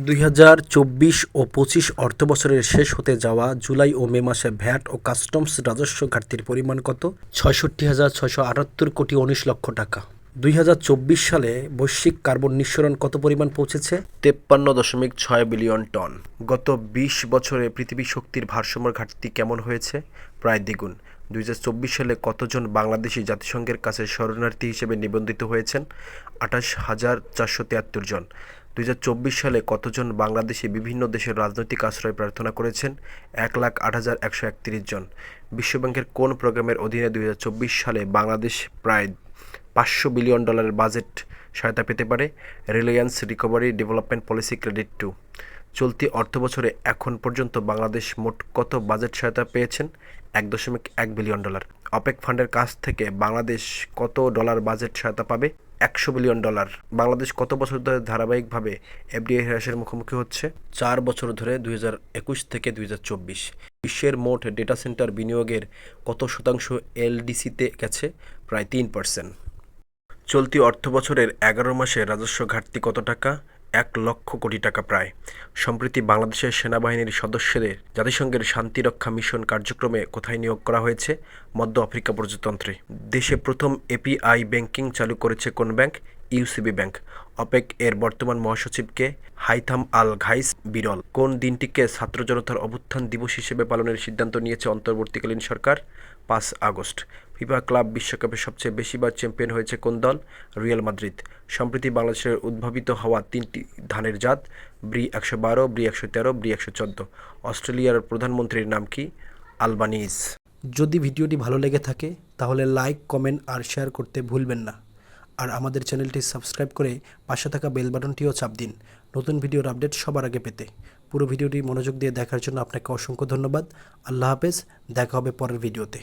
দুই হাজার চব্বিশ ও পঁচিশ অর্থবছরের শেষ হতে যাওয়া জুলাই ও মে মাসে ভ্যাট ও কাস্টমস রাজস্ব ঘাটতির পরিমাণ কত? ছয়ষট্টি হাজার ছয়শো আটাত্তর কোটি উনিশ লক্ষ টাকা। দুই হাজার চব্বিশ সালে বৈশ্বিক কার্বন নিঃসরণ কত পরিমাণ পৌঁছেছে? তেপ্পান্ন দশমিক ছয় বিলিয়ন টন। গত বিশ বছরে পৃথিবী শক্তির ভারসাম্য ঘাটতি কেমন হয়েছে? প্রায় দ্বিগুণ। দুই হাজার চব্বিশ সালে কতজন বাংলাদেশি জাতিসংঘের কাছে শরণার্থী হিসেবে নিবন্ধিত হয়েছেন? আঠাশ হাজার চারশো তিয়াত্তর জন। দুই হাজার চব্বিশ সালে কতজন বাংলাদেশে বিভিন্ন দেশের রাজনৈতিক আশ্রয় প্রার্থনা করেছেন? এক লাখ আট হাজার একশো একত্রিশ জন। বিশ্বব্যাংকের কোন প্রোগ্রামের অধীনে দুই হাজার চব্বিশ সালে বাংলাদেশ প্রায় পাঁচশো বিলিয়ন ডলারের বাজেট সহায়তা পেতে পারে। Reliance recovery development policy credit two. চলতি অর্থবছরে এখন পর্যন্ত বাংলাদেশ মোট কত বাজেট সহায়তা পেয়েছেন? এক দশমিক এক বিলিয়ন ডলার। অপেক ফান্ডের কাছ থেকে বাংলাদেশ কত ডলার বাজেট সহায়তা পাবে? একশো বিলিয়ন ডলার। বাংলাদেশ কত বছর ধরে ধারাবাহিকভাবে এফডিআই হ্রাসের মুখোমুখি হচ্ছে? চার বছর ধরে দুই হাজার একুশ থেকে দুই বিশ্বের মোট ডেটা সেন্টার বিনিয়োগের কত শতাংশ এলডিসিতে গেছে? প্রায় তিন পার্সেন্ট। চলতি অর্থবছরের এগারো মাসে রাজস্ব ঘাটতি কত টাকা? এক লক্ষ কোটি টাকা প্রায়। সম্প্রতি বাংলাদেশের সেনাবাহিনীর সদস্যদের জাতিসংঘের শান্তিরক্ষা মিশন কার্যক্রমে কোথায় নিয়োগ করা হয়েছে? মধ্য আফ্রিকা প্রজাতন্ত্রে। দেশে প্রথম এপিআই ব্যাংকিং চালু করেছে কোন ব্যাংক? UCB bank. অপেক এর বর্তমান মহাসচিবকে হাইথাম আল ঘাইস বিরল। কোন দিনটিকে ছাত্র জনতার অভ্যুত্থান দিবস হিসেবে পালনের সিদ্ধান্ত নিয়েছে অন্তর্বর্তীকালীন সরকার? পাঁচ আগস্ট। ফিফা ক্লাব বিশ্বকাপে সবচেয়ে বেশিবার চ্যাম্পিয়ন হয়েছে কোন দল? Real Madrid. সম্প্রতি বাংলাদেশের উদ্ভাবিত হওয়া তিনটি ধানের জাত, ব্রি একশো বারো, ব্রি একশো তেরো, ব্রি একশো চোদ্দ। অস্ট্রেলিয়ার প্রধানমন্ত্রীর নাম কি? আলবানিজ। যদি ভিডিওটি ভালো লেগে থাকে, তাহলে লাইক, কমেন্ট আর শেয়ার করতে ভুলবেন না। আর আমাদের চ্যানেলটি সাবস্ক্রাইব করে পাশে থাকা বেল বাটনটিও চাপ দিন। নতুন ভিডিওর আপডেট সবার আগে পেতে। পুরো ভিডিওটি মনোযোগ দিয়ে দেখার জন্য আপনাকে অসংখ্য ধন্যবাদ। আল্লাহ হাফেজ, দেখা হবে পরের ভিডিওতে।